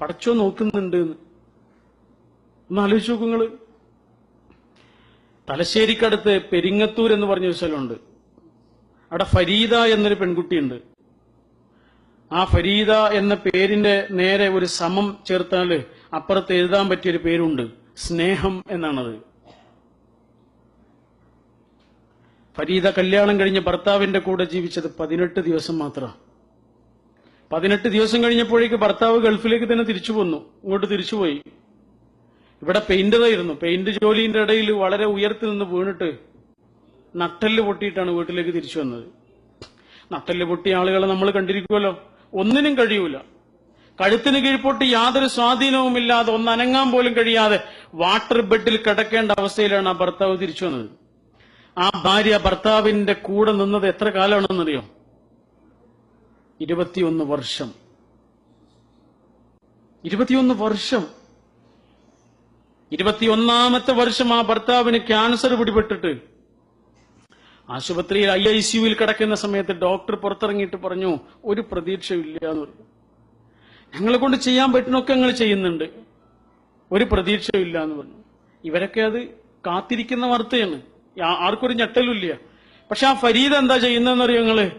പടച്ചോ നോക്കുന്നുണ്ട് എന്ന്. ഒന്ന് ആലോചിച്ച് നോക്കൂ നിങ്ങൾ. തലശ്ശേരിക്കടുത്ത് പെരിങ്ങത്തൂർ എന്ന് പറഞ്ഞൊരു സ്ഥലമുണ്ട്. അവിടെ ഫരീദ എന്നൊരു പെൺകുട്ടിയുണ്ട്. ആ ഫരീദ എന്ന പേരിന്റെ നേരെ ഒരു സമം ചേർത്താൽ അപ്പുറത്ത് എഴുതാൻ പറ്റിയൊരു പേരുണ്ട്. സ്നേഹം എന്നാണത്. ഫരീദ കല്യാണം കഴിഞ്ഞ് ഭർത്താവിന്റെ കൂടെ ജീവിച്ചത് പതിനെട്ട് ദിവസം മാത്രം പതിനെട്ട് ദിവസം കഴിഞ്ഞപ്പോഴേക്ക് ഭർത്താവ് ഗൾഫിലേക്ക് തന്നെ തിരിച്ചു വന്നു ഇങ്ങോട്ട് തിരിച്ചുപോയി ഇവിടെ പെയിന്ററായിരുന്നു പെയിന്റ് ജോലിന്റെ ഇടയിൽ വളരെ ഉയരത്തിൽ നിന്ന് വീണിട്ട് നട്ടൽ പൊട്ടിയിട്ടാണ് വീട്ടിലേക്ക് തിരിച്ചു വന്നത്. നട്ടൽ പൊട്ടിയ ആളുകളെ നമ്മൾ കണ്ടിരിക്കുമല്ലോ ഒന്നിനും കഴിയൂല. കഴുത്തിന് കീഴ്പോട്ട് യാതൊരു സ്വാധീനവുമില്ലാതെ ഒന്ന് അനങ്ങാൻ പോലും കഴിയാതെ വാട്ടർ ബെഡിൽ കിടക്കേണ്ട അവസ്ഥയിലാണ് ആ ഭർത്താവ് തിരിച്ചു വന്നത്. ആ ഭാര്യ ഭർത്താവിന്റെ കൂടെ നിന്നത് എത്ര കാലമാണെന്നറിയോ? ഇരുപത്തിയൊന്ന് വർഷം. ഇരുപത്തിയൊന്ന് വർഷം. ഇരുപത്തിയൊന്നാമത്തെ വർഷം ആ ഭർത്താവിന് ക്യാൻസർ പിടിപെട്ടിട്ട്. ആശുപത്രിയിൽ ഐ ഐ സിയുവിൽ കിടക്കുന്ന സമയത്ത് ഡോക്ടർ പുറത്തിറങ്ങിയിട്ട് പറഞ്ഞു ഒരു പ്രതീക്ഷയില്ല എന്ന് പറഞ്ഞു. ഞങ്ങളെ കൊണ്ട് ചെയ്യാൻ പറ്റുന്നൊക്കെ ഞങ്ങൾ ചെയ്യുന്നുണ്ട്. ഒരു പ്രതീക്ഷയില്ല എന്ന് പറഞ്ഞു. ഇവരൊക്കെ അത് കാത്തിരിക്കുന്ന വാർത്തയാണ്. ആർക്കൊരു ഞെട്ടലുമില്ല. പക്ഷെ ആ ഫരീദ് എന്താ ചെയ്യുന്നതെന്നറിയോ നിങ്ങൾ?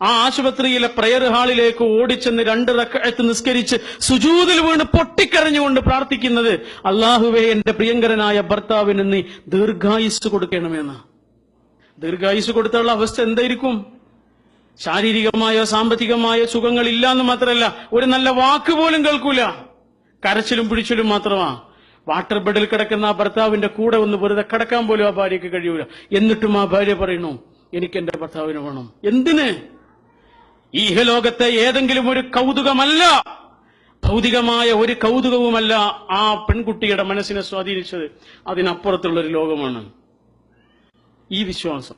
ആ ആശുപത്രിയിലെ പ്രയർ ഹാളിലേക്ക് ഓടിച്ചെന്ന് രണ്ട് റക്കഴത്ത് നിസ്കരിച്ച് സുജൂതിൽ വീണ് പൊട്ടിക്കരഞ്ഞുകൊണ്ട് പ്രാർത്ഥിക്കുന്നത് അള്ളാഹുവേ എന്റെ പ്രിയങ്കരനായ ഭർത്താവിന് നീ ദീർഘായുസ് കൊടുക്കണമെന്ന്. ദീർഘായുസ് കൊടുത്തുള്ള അവസ്ഥ എന്തായിരിക്കും? ശാരീരികമായോ സാമ്പത്തികമായോ സുഖങ്ങൾ ഇല്ലാന്ന് മാത്രമല്ല ഒരു നല്ല വാക്ക് പോലും കേൾക്കൂല. കരച്ചിലും പിടിച്ചിലും മാത്രമാ. വാട്ടർ ബെഡിൽ കിടക്കുന്ന ആ ഭർത്താവിന്റെ കൂടെ ഒന്ന് വെറുതെ കിടക്കാൻ പോലും ആ ഭാര്യയ്ക്ക് കഴിയൂല. എന്നിട്ടും ആ ഭാര്യ പറയുന്നു എനിക്ക് എന്റെ ഭർത്താവിനെ വേണം. എന്തിന്? ഈ ഇഹലോകത്തെ ഏതെങ്കിലും ഒരു കൗതുകമല്ല ഭൗതികമായ ഒരു കൗതുകവുമല്ല ആ പെൺകുട്ടിയുടെ മനസ്സിനെ സ്വാധീനിച്ചത്. അതിനപ്പുറത്തുള്ള ഒരു ലോകമാണ് ഈ വിശ്വാസം.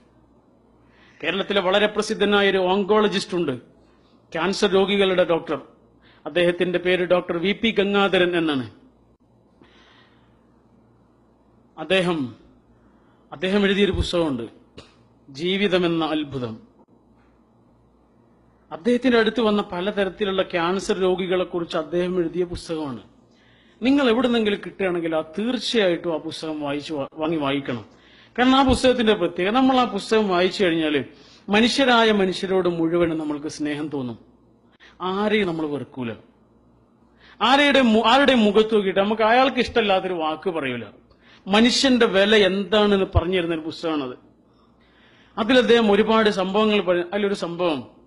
കേരളത്തിലെ വളരെ പ്രസിദ്ധനായ ഒരു ഓങ്കോളജിസ്റ്റ് ഉണ്ട് ക്യാൻസർ രോഗികളുടെ ഡോക്ടർ. അദ്ദേഹത്തിന്റെ പേര് ഡോക്ടർ വി പി ഗംഗാധരൻ എന്നാണ്. അദ്ദേഹം അദ്ദേഹം എഴുതിയൊരു പുസ്തകമുണ്ട് ജീവിതമെന്ന അത്ഭുതം. അദ്ദേഹത്തിന്റെ അടുത്ത് വന്ന പലതരത്തിലുള്ള ക്യാൻസർ രോഗികളെ കുറിച്ച് അദ്ദേഹം എഴുതിയ പുസ്തകമാണ്. നിങ്ങൾ എവിടുന്നെങ്കിലും കിട്ടുകയാണെങ്കിൽ ആ തീർച്ചയായിട്ടും ആ പുസ്തകം വായിച്ചു വാങ്ങി വായിക്കണം. കാരണം ആ പുസ്തകത്തിന്റെ പ്രത്യേകത നമ്മൾ ആ പുസ്തകം വായിച്ചു കഴിഞ്ഞാൽ മനുഷ്യരായ മനുഷ്യരോട് മുഴുവനും നമ്മൾക്ക് സ്നേഹം തോന്നും. ആരെയും നമ്മൾ വെറുക്കൂല. ആരുടെ ആരുടെ മുഖത്ത് നോക്കിയിട്ട് നമുക്ക് അയാൾക്ക് ഇഷ്ടമല്ലാത്തൊരു വാക്ക് പറയൂല. മനുഷ്യന്റെ വില എന്താണെന്ന് പറഞ്ഞിരുന്ന ഒരു പുസ്തകമാണത്. അതിൽ അദ്ദേഹം ഒരുപാട് സംഭവങ്ങൾ അതിലൊരു സംഭവം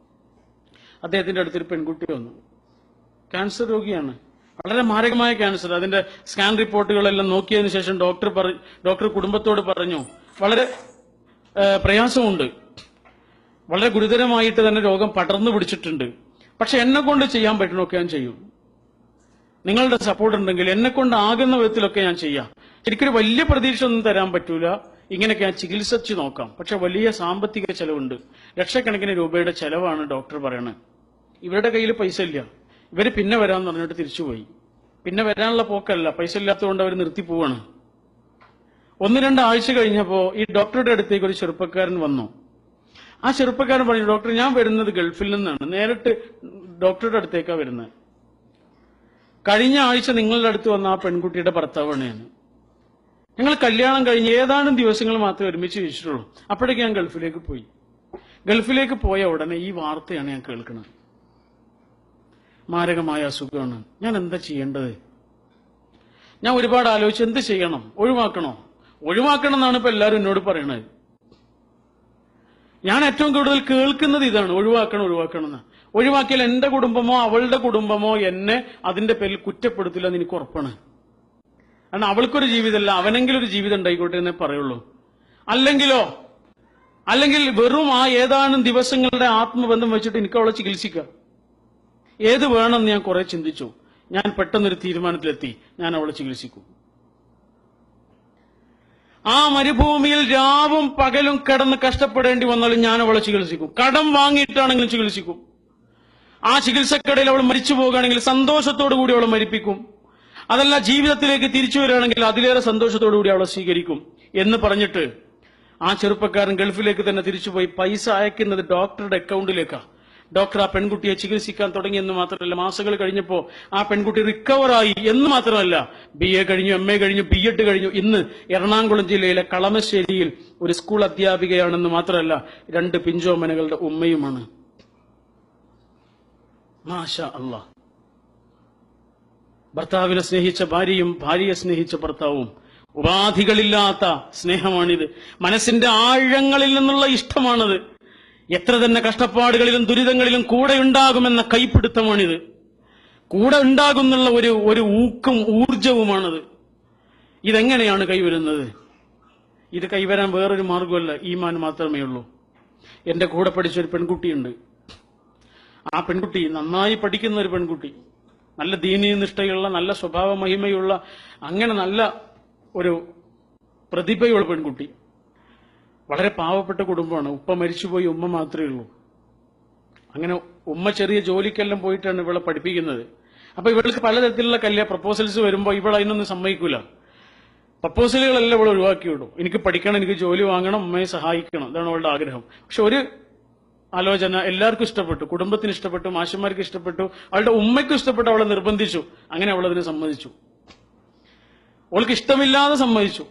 അദ്ദേഹത്തിന്റെ അടുത്തൊരു പെൺകുട്ടി വന്നു. ക്യാൻസർ രോഗിയാണ്. വളരെ മാരകമായ ക്യാൻസർ. അതിന്റെ സ്കാൻ റിപ്പോർട്ടുകളെല്ലാം നോക്കിയതിനു ശേഷം ഡോക്ടർ ഡോക്ടർ കുടുംബത്തോട് പറഞ്ഞു വളരെ പ്രയാസമുണ്ട്. വളരെ ഗുരുതരമായിട്ട് തന്നെ രോഗം പടർന്നു പിടിച്ചിട്ടുണ്ട്. പക്ഷെ എന്നെ കൊണ്ട് ചെയ്യാൻ പറ്റണമൊക്കെ ഞാൻ ചെയ്യും. നിങ്ങളുടെ സപ്പോർട്ട് ഉണ്ടെങ്കിൽ എന്നെ കൊണ്ട് ആകുന്ന വിധത്തിലൊക്കെ ഞാൻ ചെയ്യാം. എനിക്കൊരു വലിയ പ്രതീക്ഷ ഒന്നും തരാൻ പറ്റൂല. ഇങ്ങനെയൊക്കെ ഞാൻ ചികിത്സിച്ച് നോക്കാം. പക്ഷെ വലിയ സാമ്പത്തിക ചെലവുണ്ട്. ലക്ഷക്കണക്കിന് രൂപയുടെ ചെലവാണ് ഡോക്ടർ പറയണത്. ഇവരുടെ കയ്യിൽ പൈസ ഇല്ല ഇവർ പിന്നെ വരാമെന്ന് പറഞ്ഞിട്ട് തിരിച്ചുപോയി. പിന്നെ വരാനുള്ള പോക്കല്ല. പൈസ ഇല്ലാത്തതുകൊണ്ട് അവർ നിർത്തി പോവാണ്. ഒന്ന് രണ്ട് ആഴ്ച കഴിഞ്ഞപ്പോ ഈ ഡോക്ടറുടെ അടുത്തേക്ക് ഒരു ചെറുപ്പക്കാരൻ വന്നു. ആ ചെറുപ്പക്കാരൻ പറഞ്ഞു ഡോക്ടർ ഞാൻ വരുന്നത് ഗൾഫിൽ നിന്നാണ്. നേരിട്ട് ഡോക്ടറുടെ അടുത്തേക്കാ വരുന്നത്. കഴിഞ്ഞ ആഴ്ച നിങ്ങളുടെ അടുത്ത് വന്ന ആ പെൺകുട്ടിയുടെ ഭർത്താവാണ് ഞാൻ. ഞങ്ങൾ കല്യാണം കഴിഞ്ഞ് ഏതാനും ദിവസങ്ങൾ മാത്രമേ ഒരുമിച്ച് ചോദിച്ചിട്ടുള്ളൂ അപ്പോഴേക്ക് ഞാൻ ഗൾഫിലേക്ക് പോയി. ഗൾഫിലേക്ക് പോയ ഉടനെ ഈ വാർത്തയാണ് ഞാൻ കേൾക്കുന്നത്. മാരകമായ അസുഖമാണ്. ഞാൻ എന്താ ചെയ്യേണ്ടത്? ഞാൻ ഒരുപാട് ആലോചിച്ച് എന്ത് ചെയ്യണം? ഒഴിവാക്കണോ? ഒഴിവാക്കണം എന്നാണ് ഇപ്പൊ എല്ലാവരും എന്നോട് പറയണത്. ഞാൻ ഏറ്റവും കൂടുതൽ കേൾക്കുന്നത് ഇതാണ്. ഒഴിവാക്കണം ഒഴിവാക്കണം എന്ന് ഒഴിവാക്കിയാൽ എന്റെ കുടുംബമോ അവളുടെ കുടുംബമോ എന്നെ അതിന്റെ പേരിൽ കുറ്റപ്പെടുത്തില്ല എന്ന് എനിക്ക് ഉറപ്പാണ്. കാരണം അവൾക്കൊരു ജീവിതമല്ല അവനെങ്കിലും ഒരു ജീവിതം ഉണ്ടായിക്കോട്ടെ എന്നേ പറയുള്ളൂ. അല്ലെങ്കിലോ അല്ലെങ്കിൽ വെറും ആ ഏതാനും ദിവസങ്ങളുടെ ആത്മബന്ധം വെച്ചിട്ട് എനിക്ക് അവളെ ചികിത്സിക്കാം. ഏത് വേണമെന്ന് ഞാൻ കുറെ ചിന്തിച്ചു. ഞാൻ പെട്ടെന്നൊരു തീരുമാനത്തിലെത്തി. ഞാൻ അവളെ ചികിത്സിക്കും. ആ മരുഭൂമിയിൽ രാവും പകലും കിടന്ന് കഷ്ടപ്പെടേണ്ടി വന്നാലും ഞാൻ അവളെ ചികിത്സിക്കും. കടം വാങ്ങിയിട്ടാണെങ്കിലും ചികിത്സിക്കും. ആ ചികിത്സക്കിടയിൽ അവൾ മരിച്ചു പോകുകയാണെങ്കിൽ സന്തോഷത്തോടു കൂടി അവളെ മരിപ്പിക്കും. അതല്ല ജീവിതത്തിലേക്ക് തിരിച്ചു വരികയാണെങ്കിൽ അതിലേറെ സന്തോഷത്തോടു കൂടി അവളെ സ്വീകരിക്കും. എന്ന് പറഞ്ഞിട്ട് ആ ചെറുപ്പക്കാരൻ ഗൾഫിലേക്ക് തന്നെ തിരിച്ചുപോയി പൈസ അയക്കുന്നത് ഡോക്ടറുടെ അക്കൗണ്ടിലേക്കാ ഡോക്ടർ ആ പെൺകുട്ടിയെ ചികിത്സിക്കാൻ തുടങ്ങിയെന്ന് മാത്രമല്ല മാസങ്ങൾ കഴിഞ്ഞപ്പോൾ ആ പെൺകുട്ടി റിക്കവറായി എന്ന് മാത്രമല്ല ബി എ കഴിഞ്ഞു എം എ കഴിഞ്ഞു ബി എഡ് കഴിഞ്ഞു. ഇന്ന് എറണാകുളം ജില്ലയിലെ കളമശ്ശേരിയിൽ ഒരു സ്കൂൾ അധ്യാപികയാണെന്ന് മാത്രമല്ല രണ്ട് പിഞ്ചോമനകളുടെ ഉമ്മയുമാണ്. അള്ളാഹ് ഭർത്താവിനെ സ്നേഹിച്ച ഭാര്യയും ഭാര്യയെ സ്നേഹിച്ച ഭർത്താവും ഉപാധികളില്ലാത്ത സ്നേഹമാണിത്. മനസ്സിന്റെ ആഴങ്ങളിൽ നിന്നുള്ള ഇഷ്ടമാണത്. എത്ര തന്നെ കഷ്ടപ്പാടുകളിലും ദുരിതങ്ങളിലും കൂടെ ഉണ്ടാകുമെന്ന കൈപ്പിടുത്തമാണിത്. കൂടെ ഉണ്ടാകുന്നുള്ള ഒരു ഒരു ഊക്കും ഊർജവുമാണത്. ഇതെങ്ങനെയാണ് കൈവരുന്നത്? ഇത് കൈവരാൻ വേറൊരു മാർഗമല്ല ഈമാൻ മാത്രമേ ഉള്ളൂ. എന്റെ കൂടെ പഠിച്ച ഒരു പെൺകുട്ടിയുണ്ട്. ആ പെൺകുട്ടി നന്നായി പഠിക്കുന്ന ഒരു പെൺകുട്ടി നല്ല ദീനീയ നിഷ്ഠയുള്ള നല്ല സ്വഭാവ മഹിമയുള്ള അങ്ങനെ നല്ല ഒരു പ്രതിഭയുള്ള പെൺകുട്ടി. വളരെ പാവപ്പെട്ട കുടുംബമാണ്. ഉപ്പ മരിച്ചുപോയി ഉമ്മ മാത്രമേ ഉള്ളൂ. അങ്ങനെ ഉമ്മ ചെറിയ ജോലിക്കെല്ലാം പോയിട്ടാണ് ഇവളെ പഠിപ്പിക്കുന്നത്. അപ്പൊ ഇവൾക്ക് പലതരത്തിലുള്ള കല്യാ പ്രപ്പോസൽസ് വരുമ്പോൾ ഇവൾ അതിനൊന്നും സമ്മതിക്കൂല. പ്രപ്പോസലുകളെല്ലാം ഇവൾ ഒഴിവാക്കി വിടും. എനിക്ക് പഠിക്കണം എനിക്ക് ജോലി വാങ്ങണം ഉമ്മയെ സഹായിക്കണം. ഇതാണ് അവളുടെ ആഗ്രഹം. പക്ഷെ ഒരു ആലോചന എല്ലാവർക്കും ഇഷ്ടപ്പെട്ടു. കുടുംബത്തിന് ഇഷ്ടപ്പെട്ടു മാഷന്മാർക്ക് ഇഷ്ടപ്പെട്ടു. അവളുടെ ഉമ്മയ്ക്കും ഇഷ്ടപ്പെട്ടു അവളെ നിർബന്ധിച്ചു. അങ്ങനെ അവൾ അതിനെ സമ്മതിച്ചു. അവൾക്ക് ഇഷ്ടമില്ലാതെ സമ്മതിച്ചു.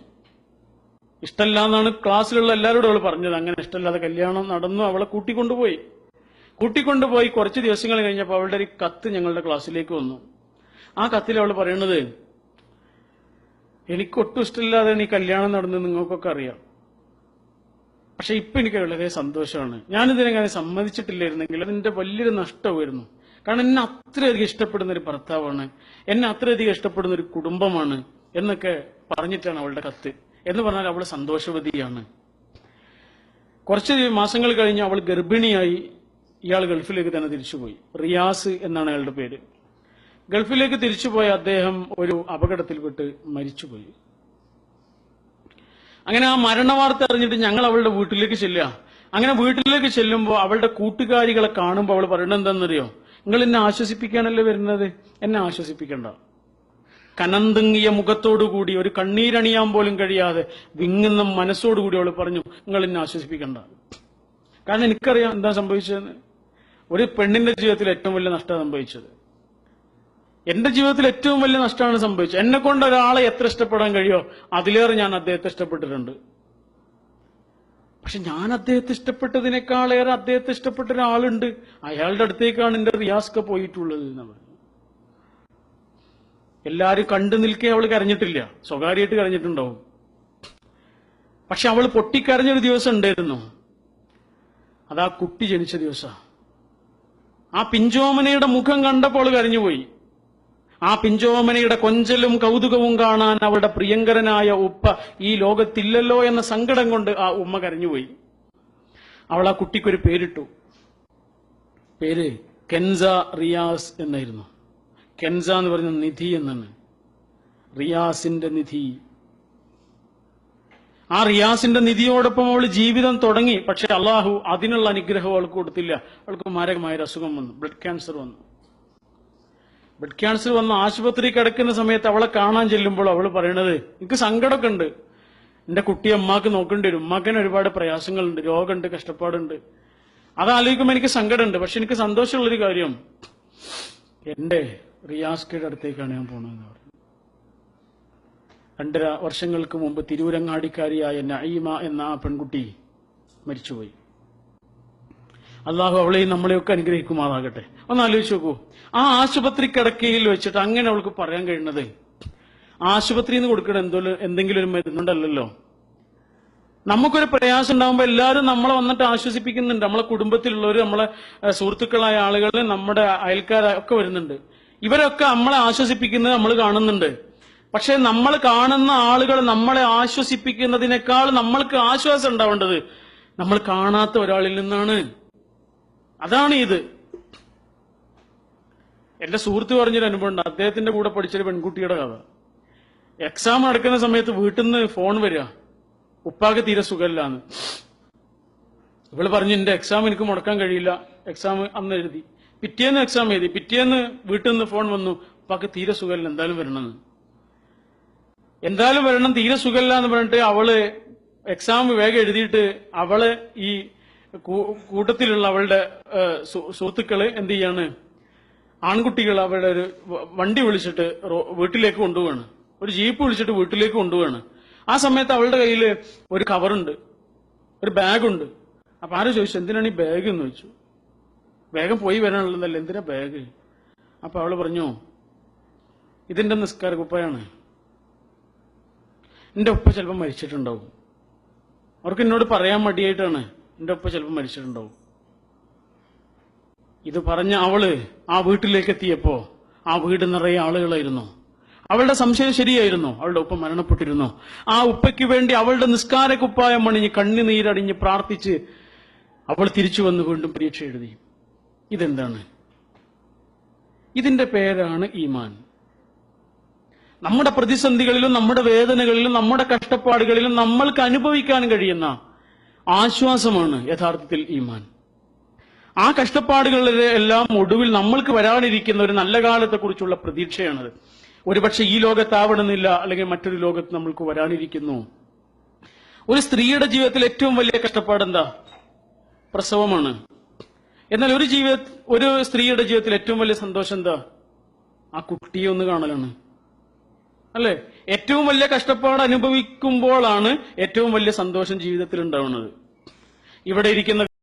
ഇഷ്ടമല്ല എന്നാണ് ക്ലാസ്സിലുള്ള എല്ലാവരോടും അവൾ പറഞ്ഞത്. അങ്ങനെ ഇഷ്ടമില്ലാതെ കല്യാണം നടന്നു അവളെ കൂട്ടിക്കൊണ്ടുപോയി. കൂട്ടിക്കൊണ്ടുപോയി കുറച്ച് ദിവസങ്ങൾ കഴിഞ്ഞപ്പോൾ അവളുടെ ഒരു കത്ത് ഞങ്ങളുടെ ക്ലാസ്സിലേക്ക് വന്നു. ആ കത്തിൽ അവൾ പറയുന്നത് എനിക്കൊട്ടും ഇഷ്ടമില്ലാതെ ഈ കല്യാണം നടന്നു നിങ്ങൾക്കൊക്കെ അറിയാം. പക്ഷെ ഇപ്പൊ എനിക്ക് വളരെ സന്തോഷമാണ്. ഞാനിതിനെങ്ങനെ സമ്മതിച്ചിട്ടില്ലായിരുന്നെങ്കിൽ അതിന്റെ വലിയൊരു നഷ്ടമായിരുന്നു. കാരണം എന്നെ അത്രയധികം ഇഷ്ടപ്പെടുന്ന ഒരു ഭർത്താവാണ്. എന്നെ അത്രയധികം ഇഷ്ടപ്പെടുന്ന ഒരു കുടുംബമാണ് എന്നൊക്കെ പറഞ്ഞിട്ടാണ് അവളുടെ കത്ത്. എന്ന് പറഞ്ഞാൽ അവൾ സന്തോഷവതിയാണ്. കുറച്ച് മാസങ്ങൾ കഴിഞ്ഞ് അവൾ ഗർഭിണിയായി ഇയാൾ ഗൾഫിലേക്ക് തന്നെ തിരിച്ചുപോയി. റിയാസ് എന്നാണ് അയാളുടെ പേര്. ഗൾഫിലേക്ക് തിരിച്ചുപോയ അദ്ദേഹം ഒരു അപകടത്തിൽപ്പെട്ട് മരിച്ചുപോയി. അങ്ങനെ ആ മരണവാർത്ത അറിഞ്ഞിട്ട് ഞങ്ങൾ അവളുടെ വീട്ടിലേക്ക് ചെല്ലുക. അങ്ങനെ വീട്ടിലേക്ക് ചെല്ലുമ്പോൾ അവളുടെ കൂട്ടുകാരികളെ കാണുമ്പോൾ അവൾ എന്താണെന്നറിയോ? നിങ്ങൾ എന്നെ ആശ്വസിപ്പിക്കാനല്ലേ വരുന്നത്? എന്നെ ആശ്വസിപ്പിക്കണ്ട. കനന്തുങ്ങിയ മുഖത്തോടുകൂടി ഒരു കണ്ണീരണിയാൻ പോലും കഴിയാതെ വിങ്ങുന്ന മനസ്സോടുകൂടി അവൾ പറഞ്ഞു നിങ്ങൾ എന്നെ ആശ്വസിപ്പിക്കണ്ട. കാരണം എനിക്കറിയാം എന്താ സംഭവിച്ചതെന്ന്. ഒരു പെണ്ണിന്റെ ജീവിതത്തിൽ ഏറ്റവും വലിയ നഷ്ടം സംഭവിച്ചത്. എന്റെ ജീവിതത്തിൽ ഏറ്റവും വലിയ നഷ്ടമാണ് സംഭവിച്ചത്. എന്നെ കൊണ്ട് ഒരാളെ എത്ര ഇഷ്ടപ്പെടാൻ കഴിയോ അതിലേറെ ഞാൻ അദ്ദേഹത്തെ ഇഷ്ടപ്പെട്ടിട്ടുണ്ട്. പക്ഷെ ഞാൻ അദ്ദേഹത്തെ ഇഷ്ടപ്പെട്ടതിനേക്കാളേറെ അദ്ദേഹത്തെ ഇഷ്ടപ്പെട്ട ഒരാളുണ്ട്. അയാളുടെ അടുത്തേക്കാണ് എന്റെ റിയാസ്ക പോയിട്ടുള്ളത് എന്ന് പറഞ്ഞു. എല്ലാരും കണ്ടു നിൽക്കെ അവൾ കരഞ്ഞിട്ടില്ല. സ്വകാര്യമായിട്ട് കരഞ്ഞിട്ടുണ്ടാവും. പക്ഷെ അവൾ പൊട്ടിക്കരഞ്ഞൊരു ദിവസം ഉണ്ടായിരുന്നു. അതാ കുട്ടി ജനിച്ച ദിവസം. ആ പിഞ്ചോമനയുടെ മുഖം കണ്ടപ്പോൾ കരഞ്ഞുപോയി. ആ പിഞ്ചോമനയുടെ കൊഞ്ചലും കൗതുകവും കാണാൻ അവളുടെ പ്രിയങ്കരനായ ഉപ്പ ഈ ലോകത്തില്ലല്ലോ എന്ന സങ്കടം കൊണ്ട് ആ ഉമ്മ കരഞ്ഞുപോയി. അവൾ ആ കുട്ടിക്കൊരു പേരിട്ടു. പേര് കെൻസ റിയാസ് എന്നായിരുന്നു. കെൻസ എന്ന് പറയുന്ന നിധി എന്നാണ്. റിയാസിന്റെ നിധി. ആ റിയാസിന്റെ നിധിയോടൊപ്പം അവൾ ജീവിതം തുടങ്ങി. പക്ഷെ അള്ളാഹു അതിനുള്ള അനുഗ്രഹം അവൾക്ക് കൊടുത്തില്ല. അവൾക്ക് മാരകമായ ഒരു അസുഖം വന്നു. ബ്ലഡ് ക്യാൻസർ വന്നു. ബ്ലഡ് ക്യാൻസർ വന്ന് ആശുപത്രി കിടക്കുന്ന സമയത്ത് അവളെ കാണാൻ ചെല്ലുമ്പോൾ അവൾ പറയണത് എനിക്ക് സങ്കടമൊക്കെ ഉണ്ട് എന്റെ കുട്ടിയെ അമ്മാക്ക് നോക്കേണ്ടി വരും. ഉമ്മാക്കിന് ഒരുപാട് പ്രയാസങ്ങളുണ്ട്. രോഗമുണ്ട് കഷ്ടപ്പാടുണ്ട്. അതാലോചിക്കുമ്പോൾ എനിക്ക് സങ്കടമുണ്ട്. പക്ഷെ എനിക്ക് സന്തോഷമുള്ളൊരു കാര്യം. എന്റെ റിയാസ്കയുടെ അടുത്തേക്കാണ് ഞാൻ പോണതെന്ന് പറഞ്ഞു. രണ്ടര വർഷങ്ങൾക്ക് മുമ്പ് തിരൂരങ്ങാടിക്കാരിയായ നഈമ എന്ന ആ പെൺകുട്ടി മരിച്ചുപോയി. അള്ളാഹു അവളെയും നമ്മളെയൊക്കെ അനുഗ്രഹിക്കുമാറാകട്ടെ. ഒന്ന് ആലോചിച്ച് നോക്കൂ. ആ ആശുപത്രി കിടക്കയിൽ വെച്ചിട്ട് അങ്ങനെ അവൾക്ക് പറയാൻ കഴിയുന്നത് ആശുപത്രിയിൽ നിന്ന് കൊടുക്കണ എന്തോ എന്തെങ്കിലും ഒരു മരുന്നുണ്ടല്ലോ നമുക്കൊരു പ്രയാസം ഉണ്ടാകുമ്പോൾ എല്ലാവരും നമ്മളെ വന്നിട്ട് ആശ്വസിപ്പിക്കുന്നുണ്ട്. നമ്മളെ കുടുംബത്തിലുള്ളവർ നമ്മളെ സുഹൃത്തുക്കളായ ആളുകൾ നമ്മുടെ അയൽക്കാരൊക്കെ വരുന്നുണ്ട്. ഇവരൊക്കെ നമ്മളെ ആശ്വസിപ്പിക്കുന്നത് നമ്മൾ കാണുന്നുണ്ട്. പക്ഷെ നമ്മൾ കാണുന്ന ആളുകൾ നമ്മളെ ആശ്വസിപ്പിക്കുന്നതിനേക്കാൾ നമ്മൾക്ക് ആശ്വാസം ഉണ്ടാവേണ്ടത് നമ്മൾ കാണാത്ത ഒരാളിൽ നിന്നാണ്. അതാണ് ഇത്. എന്റെ സുഹൃത്ത് പറഞ്ഞൊരു അനുഭവം ഉണ്ട്. അദ്ദേഹത്തിന്റെ കൂടെ പഠിച്ചൊരു പെൺകുട്ടിയുടെ കഥ. എക്സാം നടക്കുന്ന സമയത്ത് വീട്ടിൽ നിന്ന് ഫോൺ വരിക. ഉപ്പാക്ക് തീരെ സുഖമില്ലാന്ന്. ഇവൾ പറഞ്ഞു എന്റെ എക്സാം എനിക്ക് മുടക്കാൻ കഴിയില്ല. എക്സാം അന്ന് എഴുതി. പിറ്റേന്ന് എക്സാം എഴുതി പിറ്റേന്ന് വീട്ടിൽ നിന്ന് ഫോൺ വന്നു ഉപ്പാക്ക് തീരെ സുഖമില്ല എന്തായാലും വരണമെന്ന്. എന്തായാലും വരണം തീരെ സുഖമില്ല എന്ന് പറഞ്ഞിട്ട് അവൾ എക്സാം വേഗം എഴുതിയിട്ട് അവൾ ഈ കൂട്ടത്തിലുള്ള അവളുടെ സുഹൃത്തുക്കൾ എന്ത് ചെയ്യാണ്? ആൺകുട്ടികൾ അവരുടെ ഒരു വണ്ടി വിളിച്ചിട്ട് വീട്ടിലേക്ക് കൊണ്ടുപോവാണ്. ഒരു ജീപ്പ് വിളിച്ചിട്ട് വീട്ടിലേക്ക് കൊണ്ടുപോവാണ്. ആ സമയത്ത് അവളുടെ കയ്യിൽ ഒരു കവറുണ്ട് ഒരു ബാഗുണ്ട് അപ്പൊ ആരോ ചോദിച്ചു എന്തിനാണ് ഈ ബാഗ് എന്ന് ചോദിച്ചു. വേഗം പോയി വരാനുള്ളതല്ല എന്തിനാ ബാഗ് അപ്പൊ അവൾ പറഞ്ഞു ഇതിന്റെ നിസ്കാര കുപ്പയാണ്. എന്റെ ഉപ്പ ചിലപ്പോൾ മരിച്ചിട്ടുണ്ടാവും. അവർക്ക് എന്നോട് പറയാൻ മടിയായിട്ടാണ് എന്റെ ഉപ്പ ചിലപ്പോൾ മരിച്ചിട്ടുണ്ടാവും. ഇത് പറഞ്ഞ അവൾ ആ വീട്ടിലേക്ക് എത്തിയപ്പോ ആ വീട് നിറയെ ആളുകളായിരുന്നു. അവളുടെ സംശയം ശരിയായിരുന്നു. അവളുടെ ഉപ്പ മരണപ്പെട്ടിരുന്നു. ആ ഉപ്പയ്ക്ക് വേണ്ടി അവളുടെ നിസ്കാര കുപ്പായം അണിഞ്ഞ് കണ്ണുനീരടിഞ്ഞ് പ്രാർത്ഥിച്ച് അവൾ തിരിച്ചു വന്ന് വീണ്ടും പരീക്ഷ എഴുതി. ഇതെന്താണ്? ഇതിന്റെ പേരാണ് ഈമാൻ. നമ്മുടെ പ്രതിസന്ധികളിലും നമ്മുടെ വേദനകളിലും നമ്മുടെ കഷ്ടപ്പാടുകളിലും നമ്മൾക്ക് അനുഭവിക്കാൻ കഴിയുന്ന ആശ്വാസമാണ് യഥാർത്ഥത്തിൽ ഈമാൻ. ആ കഷ്ടപ്പാടുകളുടെ എല്ലാം ഒടുവിൽ നമ്മൾക്ക് വരാനിരിക്കുന്ന ഒരു നല്ല കാലത്തെക്കുറിച്ചുള്ള പ്രതീക്ഷയാണത്. ഒരുപക്ഷെ ഈ ലോകത്താവണമെന്നില്ല അല്ലെങ്കിൽ മറ്റൊരു ലോകത്ത് നമ്മൾക്ക് വരാനിരിക്കുന്നു. ഒരു സ്ത്രീയുടെ ജീവിതത്തിൽ ഏറ്റവും വലിയ കഷ്ടപ്പാട് എന്താ പ്രസവമാണ്. എന്നാൽ ഒരു ജീവിത ഒരു സ്ത്രീയുടെ ജീവിതത്തിൽ ഏറ്റവും വലിയ സന്തോഷം എന്താ? ആ കുട്ടിയെ ഒന്ന് കാണലാണ്. അല്ലേ? ഏറ്റവും വലിയ കഷ്ടപ്പാട് അനുഭവിക്കുമ്പോഴാണ് ഏറ്റവും വലിയ സന്തോഷം ജീവിതത്തിൽ ഉണ്ടാവുന്നത്. ഇവിടെ ഇരിക്കുന്ന